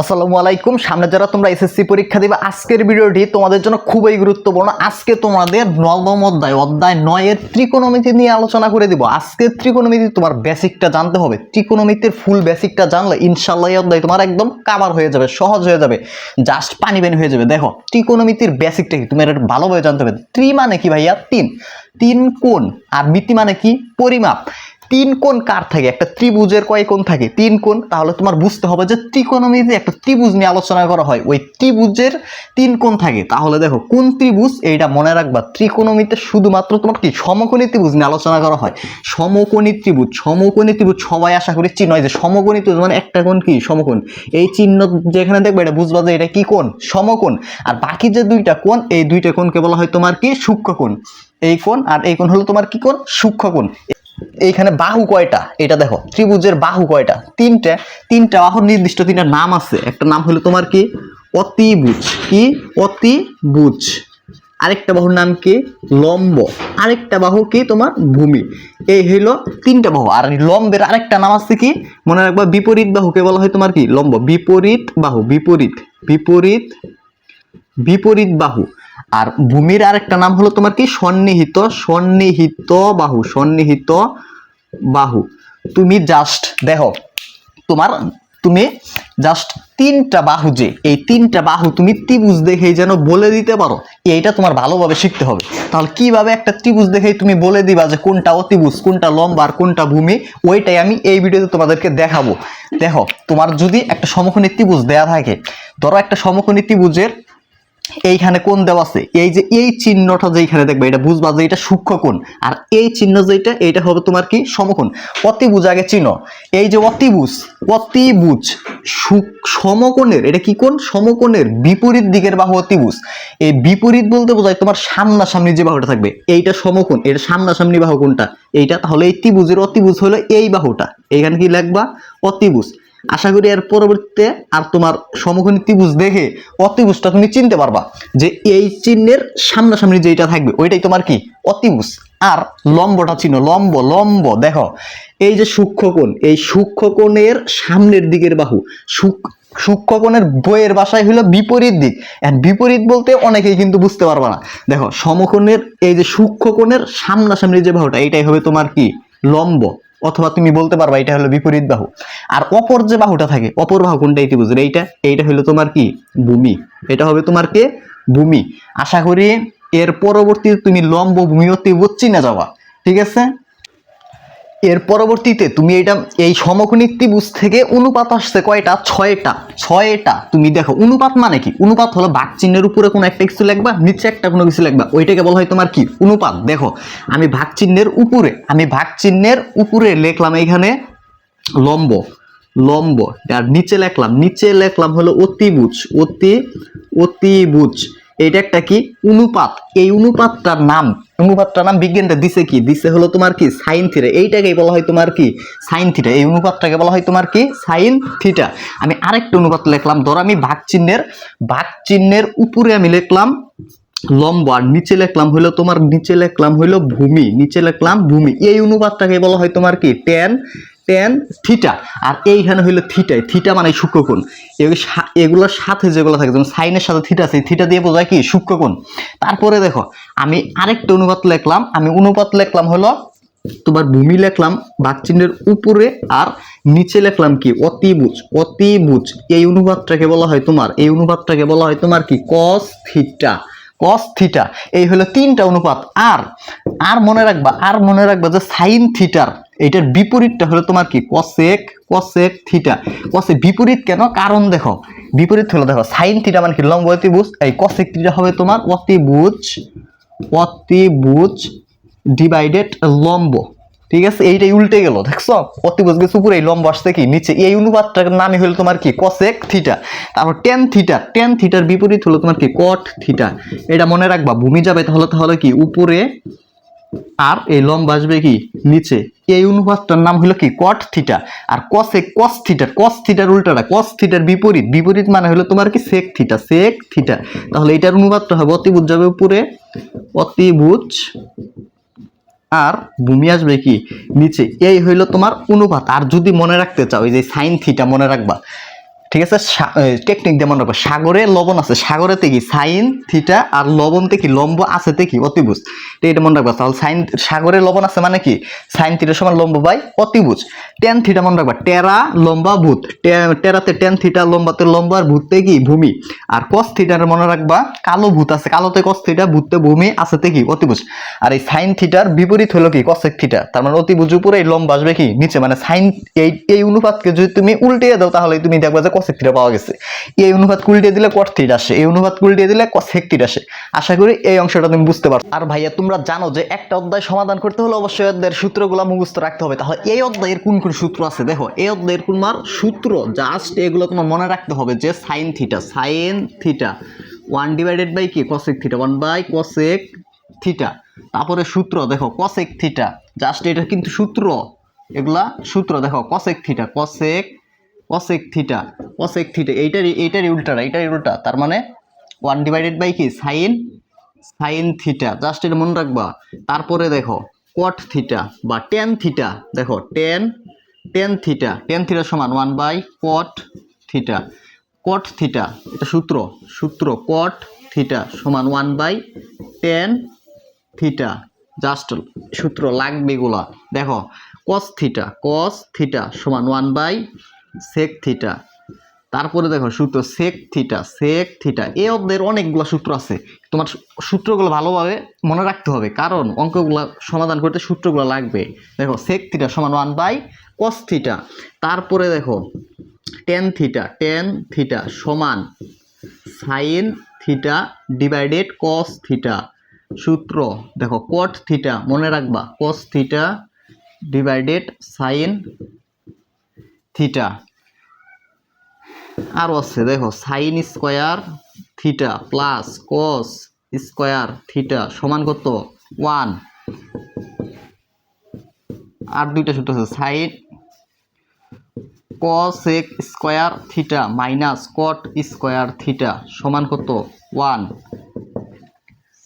আসসালামু আলাইকুম। সামনে যারা তোমরা এসএসসি পরীক্ষা দিবে, আজকের ভিডিওটি তোমাদের জন্য খুবই গুরুত্বপূর্ণ। আজকে তোমাদের নবম অধ্যায় অধ্যায় নয়ের ত্রিকোণমিতি নিয়ে আলোচনা করে দিব। আজকে ত্রিকোণমিতি তোমার বেসিকটা জানতে হবে। ত্রিকোণমিতির ফুল বেসিকটা জানলে ইনশাল্লাহ এই অধ্যায় তোমার একদম কাভার হয়ে যাবে, সহজ হয়ে যাবে জাস্ট পানি পানি হয়ে যাবে। দেখো, ত্রিকোণমিতির বেসিকটা কি? তুমি এটা ভালোভাবে জানতে হবে ত্রি মানে কি ভাইয়া? তিন। তিন কোণ। আর মিতি মানে কি? পরিমাপ। তিন কোণ কার থাকে? একটা ত্রিভুজের কয় কোণ থাকে? তিন কোণ। তাহলে তোমার বুঝতে হবে যে ত্রিকোণমিতি একটা ত্রিভুজ নিয়ে আলোচনা করা হয়, ওই ত্রিভুজের তিন কোণ থাকে। তাহলে দেখো, কোন ত্রিভুজ? এইটা মনে রাখবা, ত্রিকোণমিতে শুধুমাত্র তোমার কি? সমকোণী ত্রিভুজ নিয়ে আলোচনা করা হয়। সমকোণী ত্রিভুজ সমকোণী ত্রিভুজ সবাই আশা করি চিহ্ন হয় যে সমকোণী ত্রিভুজ মানে একটা কোণ কি? সমকোণ। এই চিহ্ন যেখানে দেখবে এটা বুঝবা যে এটা কি কোণ? সমকোণ। আর বাকি যে দুইটা কোণ, এই দুইটা কোণকে বলা হয় তোমার কি? সূক্ষ্ম কোণ। এই কোণ আর এই কোণ হলো তোমার কি কোণ? সূক্ষ্ম কোণ। এইখানে বাহু কয়টা? এটা দেখো, ত্রিভুজের বাহু কয়টা? তিনটা তিনটা বাহুর নির্দিষ্ট তিনটা নাম আছে। একটা নাম হলো তোমার কি? অতিভুজ। কি? অতিভুজ। আরেকটা বাহুর নাম কি? লম্ব। আরেকটা বাহু কি? তোমার ভূমি। এই হইল তিনটা বাহু। আর লম্বের আরেকটা নাম আছে কি? মনে রাখবা, বিপরীত বাহুকে বলা হয় তোমার কি? লম্ব। বিপরীত বাহু, বিপরীত বিপরীত বিপরীত বাহু। আর ভূমির আরেকটা নাম হলো তোমার কি? সন্নিহিত সন্নিহিত বাহু সন্নিহিত বাহু। তুমি জাস্ট দেখো, তোমার, তুমি জাস্ট তিনটা বাহু যে, এই তিনটা বাহু তুমি ত্রিভুজ দেখেই যেন বলে দিতে পারো, এইটা তোমার ভালোভাবে শিখতে হবে। তাহলে কীভাবে একটা ত্রিভুজ দেখেই তুমি বলে দিবা যে কোনটা অতিভুজ, কোনটা লম্বা আর কোনটা ভূমি, ওইটাই আমি এই ভিডিওতে তোমাদেরকে দেখাবো। দেখো, তোমার যদি একটা সমকোণী ত্রিভুজ দেয়া থাকে, ধরো একটা সমকোণী ত্রিভুজের এইখানে কোন দেওয়া আছে? এই যে এই চিহ্নটা যেইখানে দেখবে, এটা বুঝবা যে এটা সূক্ষ্ম কোণ। আর এই চিহ্ন যেটা এইটা হবে তোমার কি? সমকোণ। অতিভুজ আগে চিহ্ন। এই যে অতিভুজ অতিভুজ সমকোণের, এটা কি কোণ? সমকোণের বিপরীত দিকের বাহু অতিভুজ। এই বিপরীত বলতে বোঝায় তোমার সামনাসামনি যে বাহুটা থাকবে। এইটা সমকোণ এটা সামনাসামনি বাহু কোনটা? এইটা, তাহলে এই ত্রিভুজের অতিভুজ হলো এই বাহুটা। এইখানে কি লিখবা? অতিভুজ। আশা করি এর পরবর্তীতে আর তোমার সমকোণী ত্রিভুজ দেখে অতিভুজটা তুমি চিনতে পারবা যে এই চিহ্নের সামনাসামনি যেটা থাকবে, ওইটাই তোমার কি? অতিভুজ আর লম্বটা চিহ্ন, লম্ব লম্ব, দেখো, এই যে সূক্ষ্মকোণ এই সূক্ষ্মকোণের সামনের দিকের বাহু, সূক্ষ্ম সূক্ষ্মকোণের বইয়ের বাসায় হলো বিপরীত দিক। বিপরীত বলতে অনেকেই কিন্তু বুঝতে পারবে না। দেখো, সমকোণের এই যে সূক্ষ্মকোণের সামনাসামনি যে বাহুটা, এইটাই হবে তোমার কি? লম্ব। অথবা তুমি বলতে পারবা এটা হলো বিপরীত বাহু। আর অপর যে বাহুটা থাকে, অপর বাহু কোনটা বুঝলে এইটা এইটা হলো তোমার কি? ভূমি। এটা হবে তোমার কে? ভূমি। আশা করি এর পরবর্তী তুমি লম্ব ভূমি অতি চিনে যাওয়া ঠিক আছে? এর পরবর্তীতে তুমি এটা, এই সমকোণী ত্রিভুজ থেকে অনুপাত আসছে কয়টা? ছয়টা। ছয়টা। তুমি দেখো, অনুপাত মানে কি? অনুপাত হলো বাক চিহ্নের উপরে কোনো একটা কিছু লিখবা, নিচে একটা কোনো কিছু লিখবা। ওইটাকে বলা হয় তোমার কি? অনুপাত। দেখো, আমি ভাগ চিহ্নের উপরে, আমি ভাগ চিহ্নের উপরে লিখলাম এইখানে লম্ব লম্ব। আর নিচে লিখলাম নিচে লিখলাম হলো অতিভুজ, অতি, অতিভুজ। এটা একটা কি? অনুপাত। এই অনুপাতটার নাম অনুপাতটার নাম বিজ্ঞানটা দিছে কি? দিছে হলো তোমার কি? সাইন থিটা এইটাকেই বলা হয় তোমার কি? সাইন থিটা এই অনুপাতটাকে বলা হয় তোমার কি? সাইন থিটা আমি আরেকটা অনুপাত লিখলাম, ধরো আমি ভাগ চিহ্নের ভাগ চিহ্নের উপরে আমি লিখলাম লম্ব আর নিচে লিখলাম হইল তোমার, নিচে লিখলাম হইল ভূমি, নিচে লিখলাম ভূমি। এই অনুপাতটাকে বলা হয় তোমার কি? টেন টেন থিটা আর এইখানে হইল থিটাই থিটা মানে সূক্ষ্মকোণ। এগুলোর সাথে যেগুলো থাকে, যেমন সাইনের সাথে থিটা আছে থিটা দিয়ে বোঝায় কি? সূক্ষ্মকোণ। তারপরে দেখো, আমি আরেকটা অনুপাত লিখলাম, আমি অনুপাত লিখলাম হলো, তোমার ভূমি লিখলাম, বাকচিহ্নের উপরে আর নিচে লিখলাম কি? অতিভুজ অতিভুজ। এই অনুপাতটাকে বলা হয় তোমার, এই অনুপাতটাকে বলা হয় তোমার কি? কস থিটা কস থিটা এই হলো তিনটা অনুপাত। আর আর মনে রাখবা, আর মনে রাখবা যে সাইন থিটার এইটার বিপরীতটা হলো তোমার কি? কসেক কসেক থিটা কসে বিপরীত কেন? কারণ দেখো, বিপরীত হলো দেখো সাইন থিটা মানে কি? লম্ব অতিভুজ। এই কসেক থিটা হবে তোমার অতিভুজ অতিভুজ ডিভাইডেড লম্ব। ঠিক আছে? এইটাই উল্টে গেল, দেখছ? অতিভুজ গেছে উপরে, এই লম্ব আসছে কি? নিচে। এই অনুপাতটার নামই হলো তোমার কি? কসেক থিটা তারপর টেন থিটা টেন থিটার বিপরীত হলো তোমার কি? কট থিটা এটা মনে রাখবা, ভূমি যাবে তাহলে তাহলে কি? উপরে আর এই লম্ব আসবে কি? নিচে। এই অনুপাতটার নাম হলো কি? কট থিটা আর কসে কস থিটার কস থিটার উল্টাটা। কস থিটার বিপরীত। বিপরীত মানে হলো তোমার কি? সেক থিটা সেক থিটা তাহলে এটার অনুপাতটা হবে অতিভুজ যাবে উপরে। অতিভুজ। আর ভূমি আসবে কি? নিচে। এই হইল তোমার অনুপাত। আর যদি মনে রাখতে চাও, এই যে সাইন থিটা মনে রাখবা ঠিক আছে? টেকনিক যেমন রাখব। সাগরে লবণ আছে। সাগরেতে কি? সাইন, থিটা আর লবণতে কি? লম্ব আছে কি? অতিভুজ। তো এটা মনে রাখবা। তাহলে সাইন, সাগরে লবণ আছে মানে কি? সাইন, থিটা সমান লম্ব বাই অতিভুজ। টেন থিটা মনে রাখবা। টেরা লম্বা ভূত। টেরাতে টেন থিটা লম্বাতে লম্বা আর ভূততে কি? ভূমি। আর কস থিটার মনে রাখবা, কালো ভূত আছে। কালোতে কস থিটা, ভূততে ভূমি আছেতে কি? অতিভুজ। আর এই সাইন থিটার বিপরীত হলো কি? Cosec theta. তার মানে অতিভুজ উপরে এই লম্বা আসবে কি? নিচে। মানে সাইন এই এই অনুপাতকে যদি তুমি উল্টিয়ে দাও তাহলে তুমি দেখবা যে কসেক থিটা পাওয়া গেছে। এই অনুপাত উল্টিয়ে দিলে কট থিটা আসে, এই অনুপাত উল্টিয়ে দিলে কসেক থিটা আসে। আশা করি এই অংশটা তুমি বুঝতে পারো আর ভাইয়া, তোমরা জানো যে একটা অধ্যায় সমাধান করতে হলে অবশ্যই অধ্যায়ের সূত্রগুলো মুখস্থ রাখতে হবে। তাহলে এই অধ্যায়ের কোন কোন সূত্র আছে দেখো, এই অধ্যায়ের কোন মার সূত্র জাস্ট এগুলো তোমার মনে রাখতে হবে যে sine theta sine theta one divided by কি? Cosec theta one by cosec theta তারপরে সূত্র দেখো কসেক থিটা জাস্ট এটা কিন্তু সূত্র। এগুলা সূত্র দেখো cosec theta cosec cosec theta cosec theta এইটারই এইটারই উল্টাটা, এইটারই উল্টা। তার মানে ওয়ান ডিভাইডেড বাই কি? সাইন সাইন থিটা জাস্ট এটা মনে রাখবা। তারপরে দেখো কট থিটা বা টেন থিটা দেখো tan tan theta tan theta সমান one by cot theta cot theta এটা সূত্র সূত্র কট থিটা সমান one by tan theta just সূত্র লাগবে এগুলা। দেখো কস থিটা কস থিটা সমান ওয়ান বাই সেক থিটা তারপরে দেখো সূত্র সেক থিটা সেক থিটা এই অধ্যায়ের অনেকগুলো সূত্র আছে। তোমার সূত্রগুলো ভালোভাবে মনে রাখতে হবে, কারণ অঙ্কগুলো সমাধান করতে সূত্রগুলো লাগবে। দেখো সেক থিটা সমান ওয়ান বাই কস থিটা তারপরে দেখো টেন থিটা টেন থিটা সমান sine theta divided cos theta সূত্র, দেখো কট থিটা মনে রাখবা cos theta divided sine theta. আরও আছে, দেখো sine square theta plus cos square theta সমান কত? ওয়ান আর দুইটা সূত্র আছে sine cosec square theta minus cot square theta সমান কত? One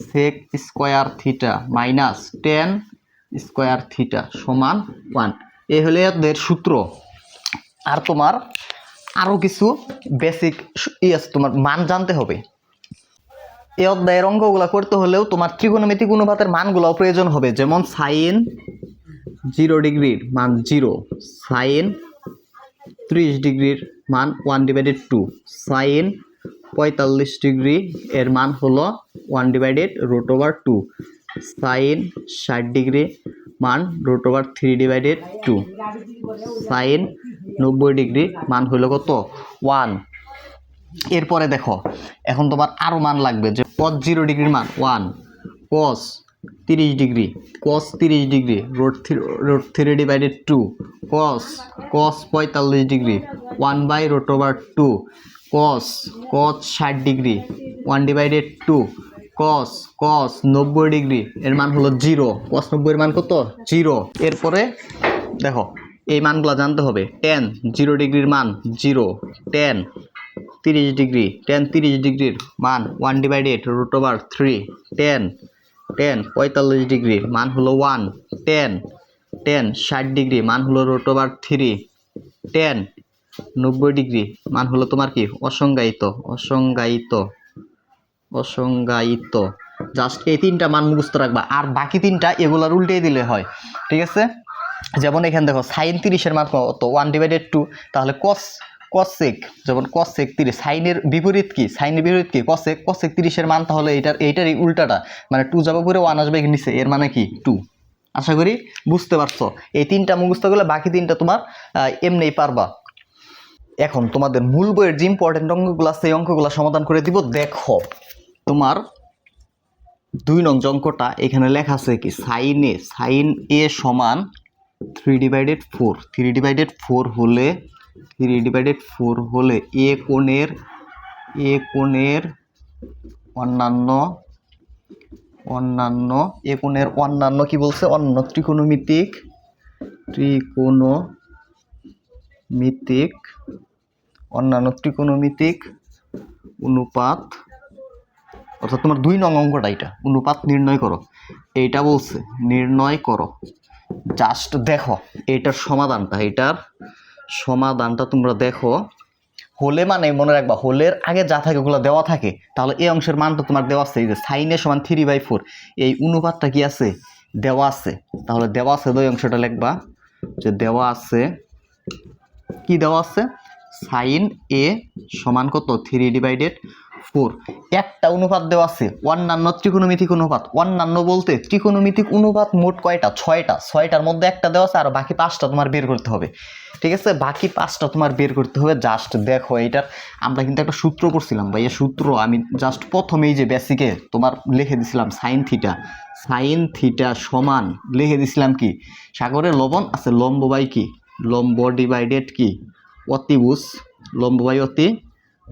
sec square theta minus tan square theta সমান ওয়ান এই হলে এদের সূত্র। আর তোমার আরও কিছু বেসিক ই আছে তোমার মান জানতে হবে। এই অধ্যায়ের অঙ্কগুলো করতে হলেও তোমার ত্রিকোণমিতিক অনুপাতের মানগুলোও প্রয়োজন হবে। যেমন সাইন জিরো ডিগ্রির মান জিরো সাইন ত্রিশ ডিগ্রির মান ওয়ান ডিভাইডেড টু সাইন পঁয়তাল্লিশ ডিগ্রি এর মান হলো one divided root over two sine ষাট ডিগ্রি মান root over three divided two sine নব্বই ডিগ্রি মান হলো কত? ওয়ান। এরপরে দেখো, এখন তোমার আরও মান লাগবে যে কস জিরো ডিগ্রির মান, ওয়ান। কস তিরিশ ডিগ্রি কস তিরিশ degree root three root three divided two cos cos পঁয়তাল্লিশ degree one by root over two cos cos ষাট degree one divided two cos cos নব্বই ডিগ্রি, এর মান হলো জিরো কস নব্বইয়ের মান কত? জিরো এরপরে দেখো এই মানগুলো জানতে হবে। টেন জিরো ডিগ্রির মান জিরো টেন তিরিশ ডিগ্রি টেন তিরিশ ডিগ্রির মান one divided root over three tan tan পঁয়তাল্লিশ ডিগ্রির মান হলো ওয়ান টেন টেন ষাট ডিগ্রি, মান হলো রুট ওভার থ্রি টেন নব্বই ডিগ্রি, মান হলো তোমার কি? অসংজ্ঞায়িত অসংজ্ঞায়িত অসংজ্ঞায়িত। জাস্ট এই তিনটা মান মুখস্থ রাখবা। আর বাকি তিনটা এগুলার উল্টে দিলে হয়। ঠিক আছে? যেমন এখানে দেখো সাইন তিরিশের মান কত? ওয়ান ডিভাইডেড টু তাহলে কস কসেক যেমন কসেক তিরিশ সাইনের বিপরীত কি? সাইনের বিপরীত কি? কসেক কসেক তিরিশের মান তাহলে এইটার এইটারই উল্টাটা। মানে টু যাব করে ওয়ান আসবে নিচে, এর মানে কি? টু আশা করি বুঝতে পারছ? এই তিনটা মুখস্থ করলে বাকি তিনটা তোমার এমনিই পারবা। এখন তোমাদের মূল বইয়ের যে ইম্পর্টেন্ট অঙ্কগুলো আছে, এই অঙ্কগুলো সমাধান করে দিব। দেখো, তোমার দুই নং অঙ্কটা, এখানে লেখা আছে কি? সাইন এ সাইন এ সমান three divided four three divided four হলে থ্রি ডিভাইডেড ফোর হলে এ কোণের এ কোণের অন্যান্য অন্যান্য এ কোণের অন্যান্য কি বলছে? অন্য ত্রিকোণমিতিক ত্রিকোণমিতিক, অন্যান্য ত্রিকোণমিতিক অনুপাত, অর্থাৎ তোমার দুই নং অঙ্কটা এটা, অনুপাত নির্ণয় করো। এইটা বলছে, নির্ণয় করো। জাস্ট দেখো, এটার সমাধানটা এটার সমাধানটা তোমরা দেখো। হোলে মানে মনে রাখবা, হোলের আগে যা থাকে ওগুলো দেওয়া থাকে। তাহলে এই অংশের মানটা তোমার দেওয়া আছে, এই যে সাইনের সমান থ্রি বাই ফোর এই অনুপাতটা কি আছে? দেওয়া আছে। তাহলে দেওয়া আছে ওই অংশটা লিখবা, যে দেওয়া আছে, কি দেওয়া আছে? সাইন এ সমান কত? থ্রি ডিভাইডেড ফোর একটা অনুপাত দেওয়া আছে। অন্যান্য ত্রিকোণমিতিক অনুপাত। অন্যান্য বলতে ত্রিকোণমিতিক অনুপাত মোট কয়টা? ছয়টা। ছয়টার মধ্যে একটা দেওয়া আছে আর বাকি পাঁচটা তোমার বের করতে হবে। ঠিক আছে? বাকি পাঁচটা তোমার বের করতে হবে। জাস্ট দেখো এটার আমরা কিন্তু একটা সূত্র পড়ছিলাম ভাই। এই সূত্র আমি জাস্ট প্রথমেই যে বেসিকে তোমার লিখে দিছিলাম সাইন থিটা সাইন থিটা সমান লিখে দিছিলাম কি? সাগরে লবণ আছে। লম্ব বাই কি? লম্ব ডিভাইডেড কি? অতিভুজ। লম্ব বাই অতি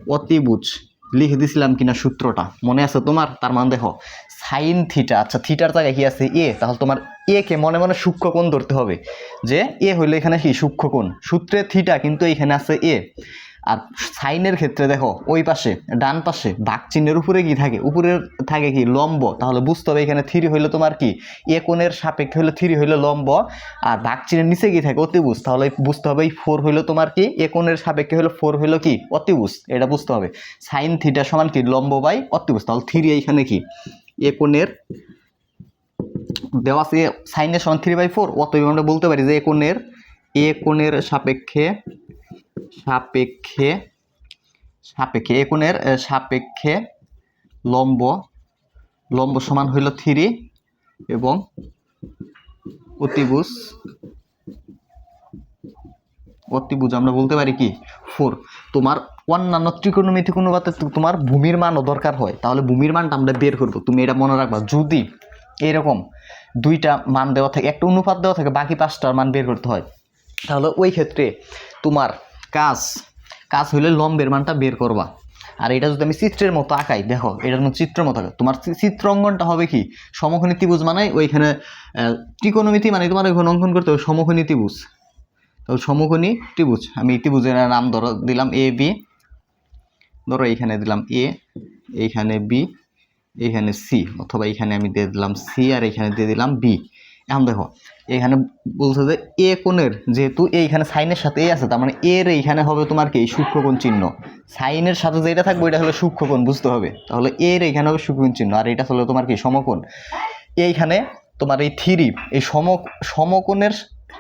অতিভুজ। লিখে দিছিলাম কিনা সূত্রটা। মনে আছে তোমার? তার মান দেখো সাইন থিটা আচ্ছা থিটার জায়গায় কি আছে? এ তাহলে তোমার এ কে মনে মনে সূক্ষ্মকোণ ধরতে হবে। যে এ হইল এখানে কি? সূক্ষ্মকোণ সূত্রে থিটা কিন্তু এখানে আছে এ আর সাইনের ক্ষেত্রে দেখো, ওই পাশে, ডান পাশে বাঘ চিহ্নের উপরে কি থাকে? উপরে থাকে কি? লম্ব। তাহলে বুঝতে হবে এখানে থ্রি হইল তোমার কি? এ কোণের সাপেক্ষে হইল থ্রি হইল লম্ব। আর বাঘ চিহ্নের নিচে কি থাকে? অতিবুজ তাহলে বুঝতে হবে এই ফোর হইল তোমার কি? এ কোণের সাপেক্ষে হইল ফোর হইল কি? অতিবুজ এটা বুঝতে হবে। সাইন থিটা সমান কি? লম্ব বাই অতিবুজ তাহলে থ্রি এইখানে কি? এ কোণের দেওয়া সাইনের সমান থ্রি বাই ফোর। অতএব আমরা বলতে পারি যে এ কোণের এ কোণের সাপেক্ষে সাপেক্ষে সাপেক্ষে এ কোণের সাপেক্ষে লম্ব লম্ব সমান হইল থ্রি এবং অতিভুজ অতিভুজ আমরা বলতে পারি কি? ফোর। তোমার অন্যান্য ত্রিকোণমিতিক অনুপাতে তোমার ভূমির মানও দরকার হয়। তাহলে ভূমির মানটা আমরা বের করব। তুমি এটা মনে রাখবা, যদি এরকম দুইটা মান দেওয়া থাকে, একটা অনুপাত দেওয়া থাকে, বাকি পাঁচটার মান বের করতে হয়। তাহলে ওই ক্ষেত্রে তোমার কাজ কাজ হইলে লম্বের মানটা বের করবা। আর এটা যদি আমি চিত্রের মতো আঁকাই, দেখো এটার মতো চিত্রের মতো আঁকাই তোমার চিত্র অঙ্কনটা হবে কি? সমখনী ত্রিভুজ মানে ওইখানে ত্রিকোণমিতি মানে তোমার ওইখানে অঙ্কন করতে হবে সমখনী ত্রিভুজ। তো সমকোণী ত্রিভুজ, আমি ত্রিভুজের নাম ধরো, দিলাম এ বি ধরো এইখানে দিলাম এ এইখানে বি এইখানে সি অথবা এইখানে আমি দিয়ে দিলাম সি আর এইখানে দিয়ে দিলাম বি এখন দেখো এখানে বলছে যে এ কোণের, যেহেতু এইখানে সাইনের সাথে এ আছে, তার মানে এর এইখানে হবে তোমার কি? সূক্ষ্মকোণ চিহ্ন। সাইনের সাথে যেটা থাকবে এটা হলো সূক্ষ্মকোণ, বুঝতে হবে? তাহলে এর এইখানে হবে সূক্ষ্মকোণ চিহ্ন, আর এটা হলো তোমার কি? সমকোণ। এইখানে তোমার এই থ্রি, এই সম, সমকোণের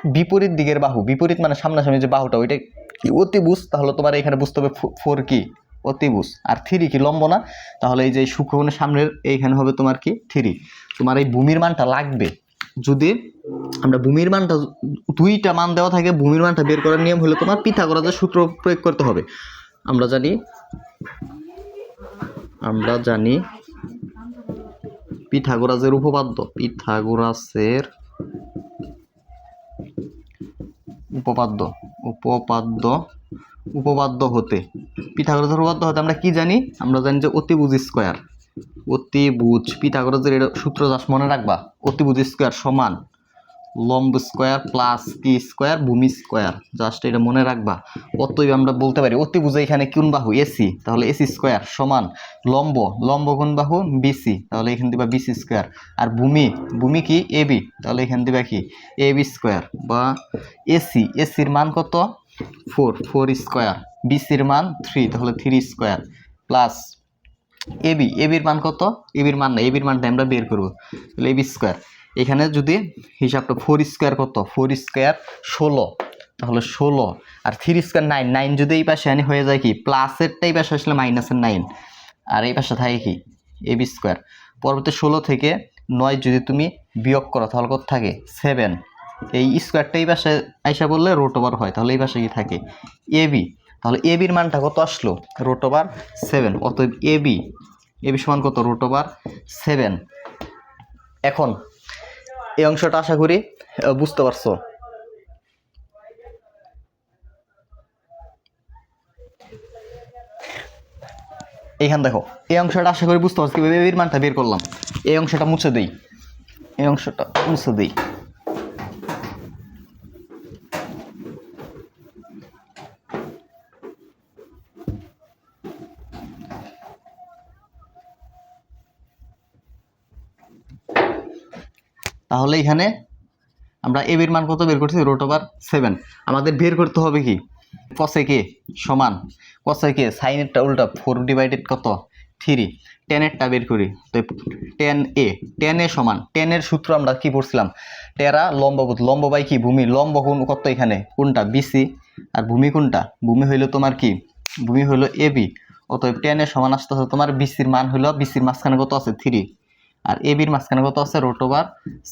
বিপরীত দিকের বাহু, বিপরীত মানে সামনাসামনি যে বাহুটা, ওইটা কি? অতিভুজ, তাহলে তোমার এখানে বুঝতে হবে ফোর কি? অতিভুজ। আর থ্রি কি? লম্ব না? তাহলে এই যে সূক্ষ্মকোণের সামনের এইখানে হবে তোমার কি? থ্রি। তোমার এই ভূমির মানটা লাগবে। যদি আমরা ভূমির মানটা, দুইটা মান দেওয়া থাকে, ভূমির মানটা বের করার নিয়ম হলো তোমার পিথাগোরাসের সূত্র প্রয়োগ করতে হবে। আমরা জানি আমরা জানি পিথাগোরাসের উপপাদ্য পিথাগোরাসের উপপাদ্য উপপাদ্য উপপাদ্য হতে, পিথাগোরাসের উপপাদ্য হতে আমরা কি জানি? আমরা জানি যে অতিভুজ স্কোয়ার অতিভুজ, পিথাগোরাসের এটা সূত্র জাস্ট মনে রাখবা, অতিভুজ স্কোয়ার সমান লম্ব স্কোয়ার প্লাস কি স্কোয়ার ভূমি স্কোয়ার জাস্ট এটা মনে রাখবা। অতএব আমরা বলতে পারি, অতিভুজ এখানে কোন বাহু? এসি তাহলে এসি স্কোয়ার সমান লম্ব লম্ব কোন বাহু? বিসি তাহলে এখানে দিবা বিসি স্কোয়ার আর ভূমি ভূমি কি? এবি তাহলে এখানে দিবা কি? এবি স্কোয়ার বা এসি এসির মান কত? ফোর ফোর স্কোয়ার বিসির মান থ্রি তাহলে থ্রি স্কোয়ার প্লাস এবি এবির মান কত? এবির মান না এবির মানটা আমরা বের করব। তাহলে এবি স্কোয়ার এখানে যদি হিসাবটা ফোর স্কোয়ার কত? ফোর স্কোয়ার ষোলো। তাহলে ষোলো। আর থ্রি স্কোয়ার নাইন নাইন যদি এই পাশে আনি, হয়ে যায় কি? প্লাসেরটা এই পাশে আসলে মাইনাসের নাইন আর এই পাশে থাকে কি? এবি স্কোয়ার পরবর্তী ষোলো থেকে নয় যদি তুমি বিয়োগ করো, তাহলে কত থাকে? সেভেন এই স্কোয়ারটা এই পাশে আইসা বললে রোট ওভার হয়। তাহলে এই পাশে কি থাকে? এবি তাহলে এবির মানটা কত আসলো? রোট ওভার সেভেন অতএব এ বি এ বি সমান কত? রোট ওভার সেভেন এখন, এই অংশটা আশা করি বুঝতে পারছ? এইখান দেখো, এই অংশটা আশা করি বুঝতে পারছ এবির মানটা বের করলাম? এই অংশটা মুছে দিই। এই অংশটা মুছে দেই। তাহলে এখানে আমরা এবির মান কত বের করছি? রোট ওভার সেভেন আমাদের বের করতে হবে কি? কসে কে সমান। কষায় কে সাইনেরটা উল্টা ফোর ডিভাইডেড কত? থ্রি টেনেরটা বের করি। তো টেন এ টেন এ সমান। টেনের সূত্র আমরা কি পড়ছিলাম? টেরা লম্বভূত লম্ব বাই কি? ভূমি। লম্ব কোন কত এখানে? কোনটা? বিসি আর ভূমি কোনটা? ভূমি হইল তোমার কি? ভূমি হইল এ বি অতএব টেনের সমান আসতে তোমার বিসির মান হইল বিসির মাঝখানে কত আছে? থ্রি আর এ বির মাঝখানে কত আছে? রোট ওভার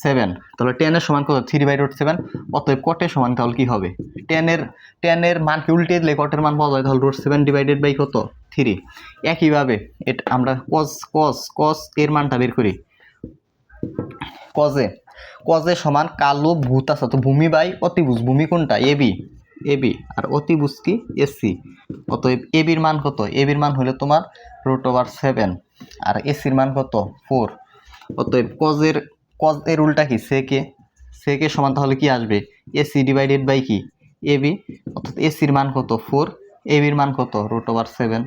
সেভেন তাহলে টেনের সমান কত? থ্রি বাই রোট সেভেন অতএব কটের সমান তাহলে কি হবে? টেনের টেনের মানকে উল্টে দিলে কটের মান পাওয়া যায়? তাহলে রোট সেভেন ডিভাইডেড বাই কত? থ্রি একইভাবে এটা আমরা কস কস কস এর মানটা বের করি। কজে কজে সমান কালো ভূত আছে তো ভূমি বাই অতিভুজ। ভূমি কোনটা? এবি এবি আর অতিভুজ কি? এসি অতএব এবির মান কত? এবির মান হলে তোমার রুট ওভার সেভেন আর এসির মান কত? ফোর অতএব কজের কজ এর উল্টা কি? সেকে সেকে সমান তাহলে কি আসবে? এসি ডিভাইডেড বাই কি? এবি অর্থাৎ এসির মান কত? ফোর এবির মান কত? রুট ওভার সেভেন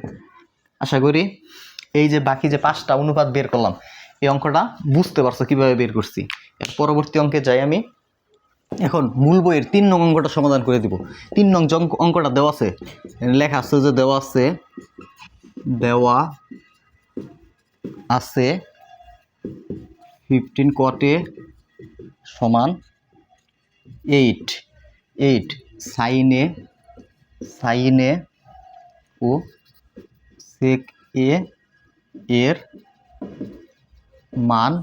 আশা করি এই যে বাকি যে পাঁচটা অনুপাত বের করলাম, এই অঙ্কটা বুঝতে পারছ কীভাবে বের করছি। পরবর্তী অঙ্কে যাই আমি। এখন মূল বইয়ের তিন নং অঙ্কটা সমাধান করে দিব। তিন নং অঙ্কটা দেওয়া আছে লেখা আছে যে দেওয়া আছে দেওয়া আছে ফিফটিন কটে সমান এইট এইট সাইনে সাইনে ও সেক এ এর মান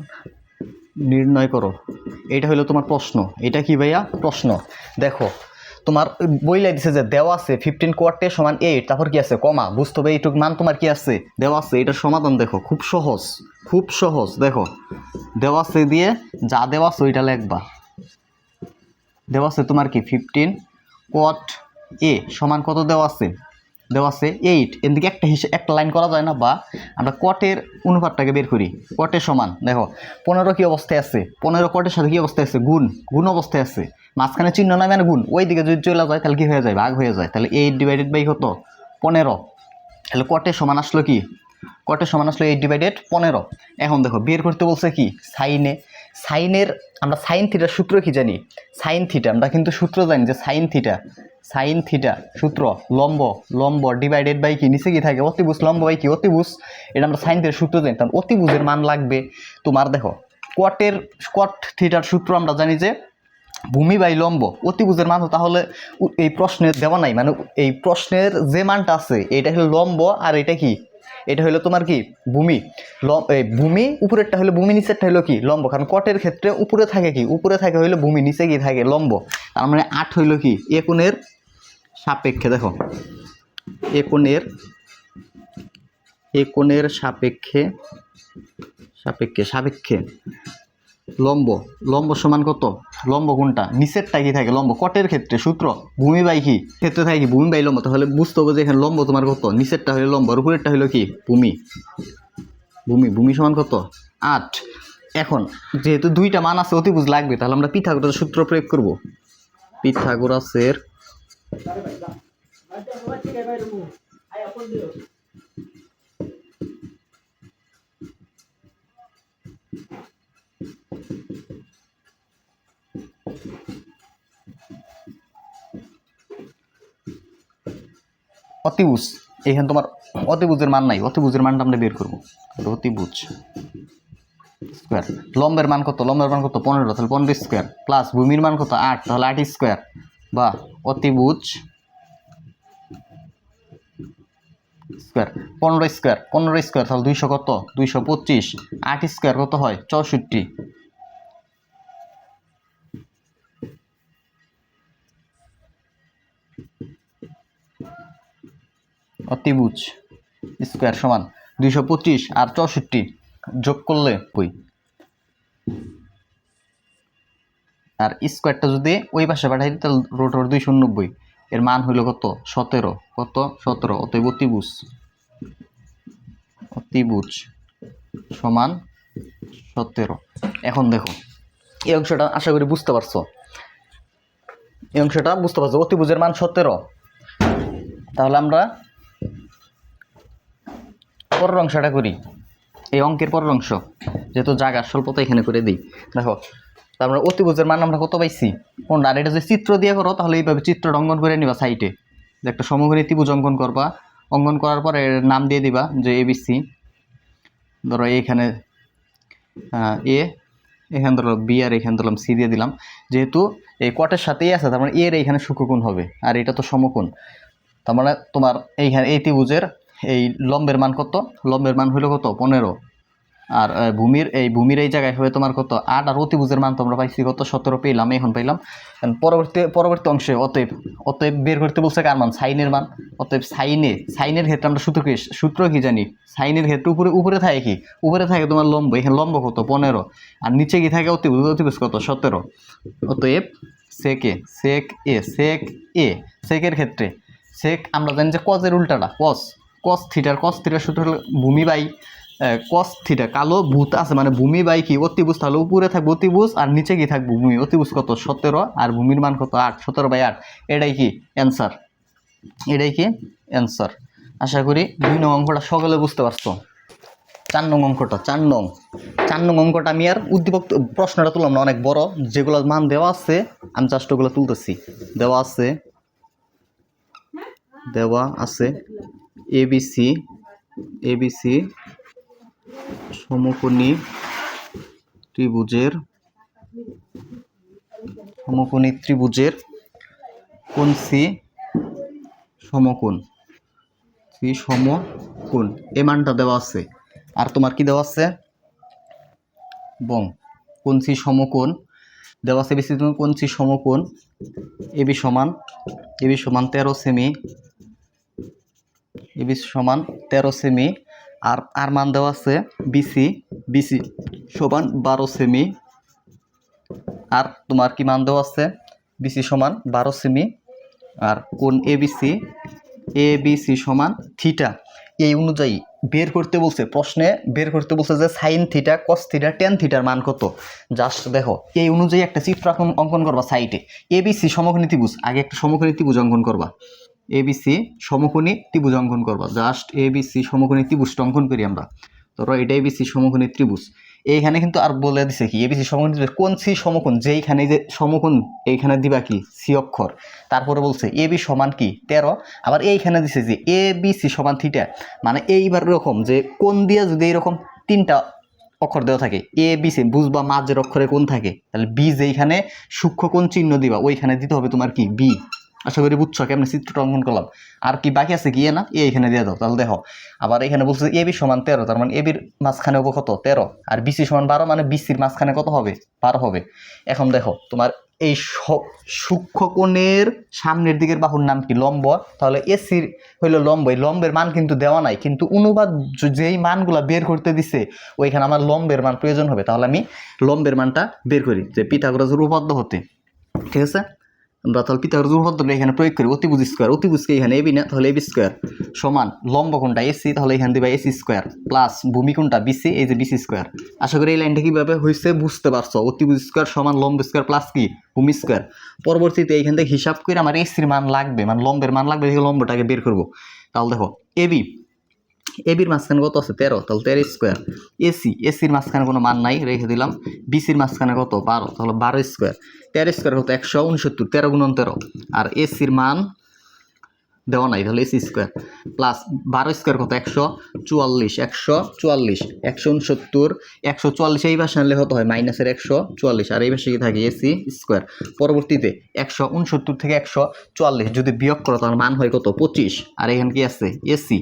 নির্ণয় করো। এটা হলো তোমার প্রশ্ন। এটা কি ভাইয়া? প্রশ্ন। দেখো, তোমার বইলে দিছে যে দেওয়া আছে ফিফটিন কোয়ার্টে সমান এইট, তারপর কি আছে? কমা, বুঝতে হবে এইটুক মান তোমার কি আছে? দেওয়া আছে, এটার সমাধান দেখো, খুব সহজ। খুব সহজ, দেখো। দেওয়া আছে দিয়ে, যা দেওয়া ওইটা লেখবা। দেওয়া আছে তোমার কি ফিফটিন কোয়াট এ সমান কত দেওয়া আছে? দেওয়া আছে এইট এদিকে একটা হিসেবে একটা লাইন করা যায় না, বা আমরা কটের অনুপাতটাকে বের করি। কটের সমান, দেখো। পনেরো কি অবস্থায় আছে? পনেরো কটের সাথে কী অবস্থায় আছে? গুণ। গুণ অবস্থায় আছে। মাঝখানে চিহ্ন না মানে গুণ। ওই দিকে যদি চলে যায়, তাহলে কী হয়ে যায়? ভাগ হয়ে যায়। তাহলে এইট ডিভাইডেড বাই কত? পনেরো। তাহলে কটের সমান আসলো কি? কটের সমান আসলো? এইট ডিভাইডেড পনেরো। এখন দেখো, বের করতে বলছে কি? সাইনে সাইনের আমরা সাইন থিটার সূত্র কি জানি? সাইন থিটা আমরা কিন্তু সূত্র জানি যে সাইন থিটা সাইন থিটা সূত্র, লম্ব লম্ব ডিভাইডেড বাই কি? নিচে কি থাকে? অতিভুজ, লম্ব বাই কি? অতিভুজ। এটা আমরা সাইন থিটার সূত্র জানি। কারণ অতিভুজের মান লাগবে তোমার দেখো কটের কট থিটার সূত্র আমরা জানি যে ভূমি বাই লম্ব। অতিভুজের মান তাহলে এই প্রশ্নের দেওয়া নাই। মানে এই প্রশ্নের যে মানটা আছে, এটা হলো লম্ব আর এটা কি? এটা হলো তোমার কি? ভূমি। ভূমি, উপরেরটা হলো ভূমি, নিচেরটা হলো কি? লম্ব। কারণ কটের ক্ষেত্রে উপরে থাকে কি? উপরে থাকে হইল ভূমি, নিচে কি থাকে লম্ব। তার মানে আট হইল কি? একুনের সাপেক্ষে, দেখো। একুনের একুনের সাপেক্ষে সাপেক্ষে সাপেক্ষে। লম্ব লম্ব সমান কত? লম্ব কোনটা? নিচেরটা কি থাকে? লম্ব। কটের ক্ষেত্রে সূত্র ভূমি বাই কি? ক্ষেত্রে থাকে কি? ভূমি বাই লম্ব। তাহলে বুঝতে হবে যে এখানে লম্ব তোমার কত? নিচেরটা হলো লম্ব আর উপরেরটা হলো কি? ভূমি। ভূমি। ভূমি সমান কত? আট। এখন, যেহেতু দুইটা মান আছে, অতিভুজ লাগবে, তাহলে আমরা পিথাগোরাসের সূত্র প্রয়োগ করব। পিথাগোরাসের অতিভুজ এখানে তোমার অতিভুজের মান নাই অতিভুজের মানটা আমরা বের করব। তাহলে অতিভুজ স্কোয়ার লম্বের মান কত? লম্বের মান কত? পনেরো, তাহলে পনেরো স্কোয়ার প্লাস ভূমির মান কত? আট, তাহলে আট স্কোয়ার বা অতিভুজ স্কোয়ার পনেরো স্কোয়ার পনেরো স্কোয়ার তাহলে দুইশো কত? দুইশো পঁচিশ। আট স্কোয়ার কত হয়? চৌষট্টি। অতিভুজ স্কোয়ার সমান দুইশো পঁচিশ আর চৌষট্টি যোগ করলে বই আর স্কোয়ারটা যদি ওই পাশে পাঠাই দিই, তাহলে রোটর দুইশো নব্বই। এর মান হইল কত? সতেরো। কত? সতেরো। অতএব অতিভুজ। অতিভুজ সমান সতেরো। এখন দেখো, এই অংশটা আশা করি বুঝতে পারছ। এই অংশটা বুঝতে পারছ। অতিভুজের মান সতেরো। তাহলে আমরা পরের অংশটা করি। এই অঙ্কের পরের অংশ যেহেতু জায়গার স্বল্পতা এখানে করে দিই। দেখো, তারপরে অতিভুজের মান আমরা কত পাইছি? কোনটা? আর এটা যদি চিত্র দিয়ে করো, তাহলে এইভাবে চিত্র অঙ্কন করে নিবা সাইটে যে একটা সমকোণী ত্রিভুজ অঙ্কন করবা। অঙ্কন করার পরে নাম দিয়ে দিবা, যে এবিসি ধরো এইখানে এ এখানে ধরো বি আর এখানে ধরলাম সি দিয়ে দিলাম। যেহেতু এই কটের সাথেই আছে, তার মানে এর এইখানে সূক্ষ্মকোণ হবে, আর এটা তো সমকোণ। তার মানে তোমার এইখানে এই ত্রিভুজের এই লম্বের মান কত? লম্বের মান হলো কত? পনেরো। আর ভূমির, এই ভূমির এই জায়গায় হবে তোমার কত? আট। আর অতিভুজের মান তোমরা পাইছি কত? সতেরো পেলাম, এখন পাইলাম। পরবর্তী পরবর্তী অংশে অতএব অতএব বের করতে বলছে কার মান? সাইনের মান। অতএব সাইনে, সাইনের ক্ষেত্রে আমরা সূত্র কি সূত্র কি জানি? সাইনের ক্ষেত্রে উপরে উপরে থাকে কি? উপরে থাকে তোমার লম্ব। এখানে লম্ব কত? পনেরো। আর নিচে কি থাকে অতিভুজ? অতিভুজ কত? সতেরো। অতএব সেক এ সেক এ সেক এ সেকের ক্ষেত্রে সেক আমরা জানি যে কজের উল্টাটা কস কস থিটার কস থিটার সূত্র হলো ভূমি বাই কস থিটা, কালো ভূত আছে মানে ভূমি বাই কি? অতিভুজ, তাহলে উপরে থাকবে অতিভুজ আর নিচে কি থাকবে ভূমি? অতিভুজ কত? সতেরো আর ভূমির মান কত? আট। সতেরো বাই আট। এটাই কি? অ্যান্সার এটাই কি? অ্যান্সার আশা করি দুই নং অঙ্কটা সকলে বুঝতে পারছ। চার নং অঙ্কটা, চার নং। চার নং অঙ্কটা আমি আর উদ্দীপক প্রশ্নটা তুললাম না, অনেক বড়। যেগুলো মান দেওয়া আছে, আমি জাস্ট ওগুলো তুলতেছি। দেওয়া আছে দেওয়া আছে। এবিসি এবিসি সমকোণী ত্রিভুজের সমকোণী ত্রিভুজের কোন সি সমকোণ সি সমকোণ। এই মানটা দেওয়া আছে। আর তোমার কি দেওয়া আছে? বং। কোন সি সমকোণ। দেওয়া আছে বেশি কোন সি সমকোণ। এবি সমান এবি সমান তেরো সেমি। এবি সমান তেরো সেমি আর আর মান দেওয়া আছে বিসি বিসি সমান বারো সেমি আর তোমার কি মান দেওয়া আছে? বিসি সমান বারো সেমি আর কোন এবিসি? এ বিসি সমান থিটা এই অনুযায়ী বের করতে বলছে, প্রশ্নে বের করতে বলছে যে sine theta cos theta tan থিটার মান কত? জাস্ট দেখো, এই অনুযায়ী একটা চিত্র অঙ্কন- অঙ্কন করবা সাইটে এবিসি সমকোণী ত্রিভুজ আগে একটা সমকোণী ত্রিভুজ অঙ্কন করবা। এবিসি সমকোণী ত্রিভুজ অঙ্কন করবা। জাস্ট এবিসি সমকোণী ত্রিভুজটা অঙ্কন করি আমরা। ধরো এটা এবিসি সমকোণী ত্রিভুজ। এইখানে কিন্তু আর বলে দিছে কি এবিসি সমকোণ কোন সি সমকোণ? যেইখানে যে সমকোণ, এইখানে দিবা কি? সি অক্ষর। তারপরে বলছে এ বি সমান কি? তেরো। আবার এইখানে দিছে যে এ বি সি সমান থিটা মানে এইবার এরকম যে কোন দিয়ে যদি এরকম তিনটা অক্ষর দেওয়া থাকে এ বি সি বুঝবা মাঝের অক্ষরে কোন থাকে? তাহলে বি যেইখানে সূক্ষ্ম কোন চিহ্ন দিবা, ওইখানে দিতে হবে তোমার কি? বি আশা করি বুঝছ কেমন চিত্রটা অঙ্কন করলাম। আর কি বাকি আছে কি না? এ এখানে দিয়ে দাও, তাহলে দেখো। আবার এখানে বলছে এ বি সমান তেরো, তার মানে এ বির মাঝখানে হবে কত? তেরো। আর বিসি সমান বারো মানে বিসির মাঝখানে কত হবে? বারো হবে। এখন দেখো, তোমার এই স- সূক্ষ্ম কোণের সামনের দিকের বাহুর নাম কি? লম্ব। তাহলে এসির হইল লম্ব। এই লম্বের মান কিন্তু দেওয়া নাই, কিন্তু অনুবাদ যেই মানগুলা বের করতে দিছে, ওইখানে আমার লম্বের মান প্রয়োজন হবে। তাহলে আমি লম্বের মানটা বের করি, যে পিথাগোরাসের উপপাদ্য হতে। ঠিক আছে? আমরা তাহলে পিথাগোরাস উপপাদ্যটা এখানে প্রয়োগ করি, অতিভুজ স্কোয়ার অতিভুজকে এখানে এবি না? তাহলে এবি স্কোয়ার সমান লম্ব কোনটা এসি তাহলে এখানে দিবা এসি স্কোয়ার প্লাস ভূমি কোনটা বিসি এই যে বিসি স্কোয়ার আশা করি এই লাইনটা কীভাবে হয়েছে বুঝতে পারছ? অতিভুজ স্কোয়ার সমান লম্ব স্কোয়ার প্লাস কি? ভূমি স্কোয়ার পরবর্তীতে এইখান থেকে হিসাব করে আমার এসির মান লাগবে মানে লম্বের মান লাগবে লম্বটাকে বের করব। তাহলে দেখো এবি এবির মাঝখানে কত আছে? তেরো। তাহলে তেরো স্কোয়ার এসি এসির মাঝখানে কোনো মান নাই, রেখে দিলাম। বিসির মাঝখানে কত? বারো। তাহলে বারো স্কোয়ার তেরো স্কোয়ার কত? একশো উনসত্তর। তেরো গুণন তেরো। আর এসির মান দেওয়া নাই, তাহলে এসি স্কোয়ার প্লাস বারো স্কোয়ার কত? একশো চুয়াল্লিশ একশো চুয়াল্লিশ, একশো উনসত্তর, একশো চুয়াল্লিশ, এই ভাষা আনলে হতে হয়? মাইনাসের একশো চুয়াল্লিশ, আর এই ভাষা কি থাকে? এসি স্কোয়ার পরবর্তীতে একশো উনসত্তর থেকে একশো চুয়াল্লিশ, যদি বিয়োগ করো তাহলে মান হয় কত? পঁচিশ। আর এখানে কি আছে? এসি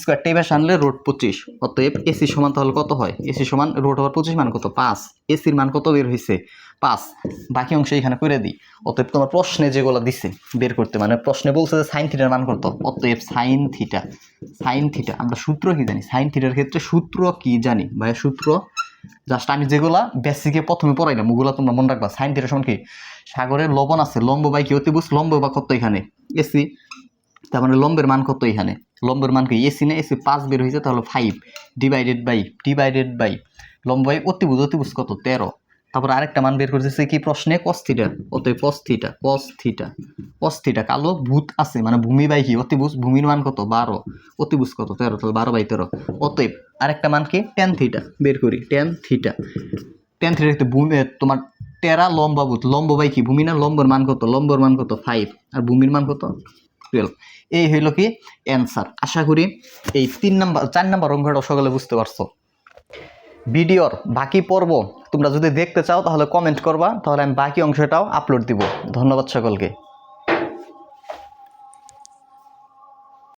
স্কোয়ারটা এই ভাষা আনলে রোড পঁচিশ, অতএব এসি সমান তাহলে কত হয়? এসি সমান রোড হওয়ার পঁচিশ মান কত? পাঁচ। এসির মান কত বের হয়েছে পাঁচ। বাকি অংশ এখানে করে দিই। অতএব তোমার প্রশ্নে যেগুলো দিছে, বের করতে। মানে প্রশ্নে বলছে যে সাইন থিটার মান কত? অতএব সাইন থিটা সাইন থিটা আমরা সূত্র কি জানি? সাইন থিটার ক্ষেত্রে সূত্র কি জানি? ভাইয়া সূত্র? জাস্ট আমি যেগুলা বেসিকে প্রথমে পড়াইলাম, ওগুলো তোমরা মনে রাখবা। সাইন থিটার সমান কি? সাগরের লবণ আছে। লম্ব বাই কি? অতিবুজ লম্ব বা কত এখানে? এসি তার মানে লম্বের মান কত এখানে? লম্বের মান কি? এসি না? এসি পাঁচ বের হয়েছে তাহলে five divided by divided by লম্ব বাই অতিবুজ অতিবুজ কত? তেরো। তারপর আরেকটা মান বের করতেছে কি প্রশ্নে? কস থিটা অতএব cos theta cos theta cos theta কালো ভূত আছে মানে ভূমি বাই কি অতিবুজ ভূমির মান কত? বারো। অতিবুজ কত? তেরো, তাহলে বারো বাই তেরো। অতএব আরেকটা মান কি? টেন থিটা বের করি টেন থিটা টেন থিটা ভূমি তোমার টেরা লম্বা ভূত। লম্ব বাই কি? ভূমি না? লম্বর মান কত? লম্বর মান কত? ফাইভ আর ভূমির মান কত? টুয়েলভ এই হইল কি? অ্যান্সার আশা করি এই তিন নাম্বার, চার নাম্বার অঙ্কটা সকলে বুঝতে পারছ। ভিডিওর বাকি পর্ব তোমরা যদি দেখতে চাও, তাহলে কমেন্ট করবা, তাহলে আমি বাকি অংশটাও আপলোড দিব। ধন্যবাদ সকলকে।